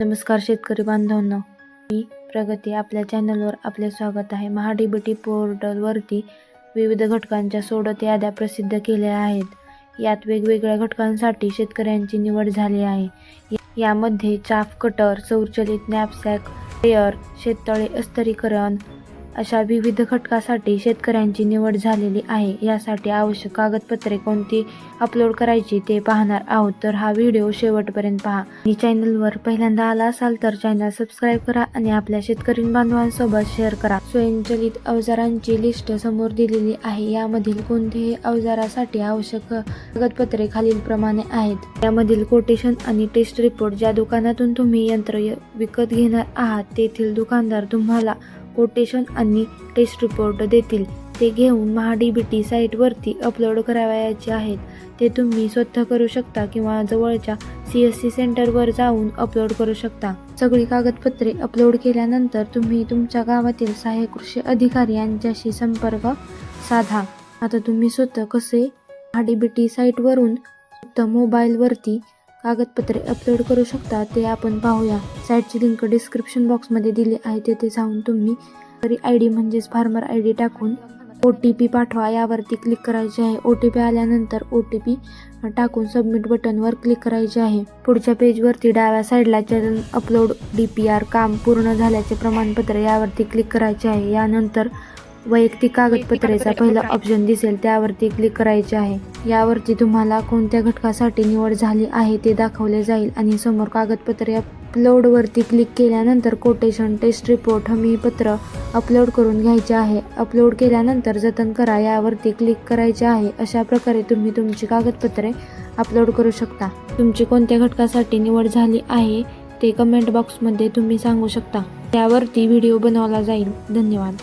नमस्कार शेतकरी बांधवांनो. मी प्रगती आपल्या चॅनलवर आपले स्वागत आहे. महाडीबीटी पोर्टलवरती विविध घटकांच्या सोडत याद्या प्रसिद्ध केल्या आहेत. यात वेगवेगळ्या घटकांसाठी शेतकऱ्यांची निवड झाली आहे. यामध्ये चाफ कटर स्वचालित नॅपसॅक स्प्रेअर शेततळे अस्तरीकरण अशा विविध घटकासाठी शेतकऱ्यांची निवड झालेली आहे. यासाठी आवश्यक कागदपत्रे कोणती अपलोड करायची ते पाहणार आहोत. तर हा व्हिडिओ शेवटपर्यंत पहा. आणि चॅनलवर पहिल्यांदा आला असाल तर चॅनल सबस्क्राईब करा आणि आपल्या शेतकरी बांधवांसोबत शेअर करा. स्वयंचलित अवजारांची लिस्ट समोर दिलेली आहे. यामधील कोणत्याही अवजारासाठी आवश्यक कागदपत्रे खालीलप्रमाणे आहेत. यामधील कोटेशन आणि टेस्ट रिपोर्ट ज्या दुकानातून तुम्ही यंत्र य- विकत घेणार आहात तेथील दुकानदार तुम्हाला कोटेशन आणि टेस्ट रिपोर्ट देतील. ते घेऊन महाडीबीटी साईटवरती अपलोड करावयाचे आहेत. ते तुम्ही स्वतः करू शकता किंवा जवळच्या सी एस सी सेंटरवर जाऊन अपलोड करू शकता. सगळी कागदपत्रे अपलोड केल्यानंतर तुम्ही तुमच्या गावातील सहाय्यक कृषी अधिकारी यांच्याशी संपर्क साधा. आता तुम्ही स्वतः कसे? महाडीबीटी साईटवरून फक्त मोबाईलवरती कागदपत्रे अपलोड करू शकता ते आपण पाहूया. साईटची लिंक डिस्क्रिप्शन बॉक्समध्ये दिली आहे तेथे जाऊन तुम्ही तरी आय डी म्हणजेच फार्मर आय डी टाकून ओ टी पी पाठवा. यावरती क्लिक करायचे आहे. ओ टी पी आल्यानंतर ओ टी पी टाकून सबमिट बटनवर क्लिक करायचे आहे. पुढच्या पेजवरती डाव्या साईडला चलन अपलोड डी पी आर काम पूर्ण झाल्याचे प्रमाणपत्र यावरती क्लिक करायचे आहे. यानंतर वैयक्तिक कागदपत्रेचा पहिला ऑप्शन दिसेल त्यावरती क्लिक करायचे आहे. यावरती तुम्हाला कोणत्या घटकासाठी निवड झाली आहे ते दाखवले जाईल आणि समोर कागदपत्रे अपलोडवरती क्लिक केल्यानंतर कोटेशन टेस्ट रिपोर्ट हमीपत्र अपलोड करून घ्यायचे आहे. अपलोड केल्यानंतर जतन करा यावरती क्लिक करायचे आहे. अशा प्रकारे तुम्ही तुमची कागदपत्रे अपलोड करू शकता. तुमची कोणत्या घटकासाठी निवड झाली आहे ते कमेंट बॉक्समध्ये तुम्ही सांगू शकता. त्यावरती व्हिडिओ बनवला जाईल. धन्यवाद.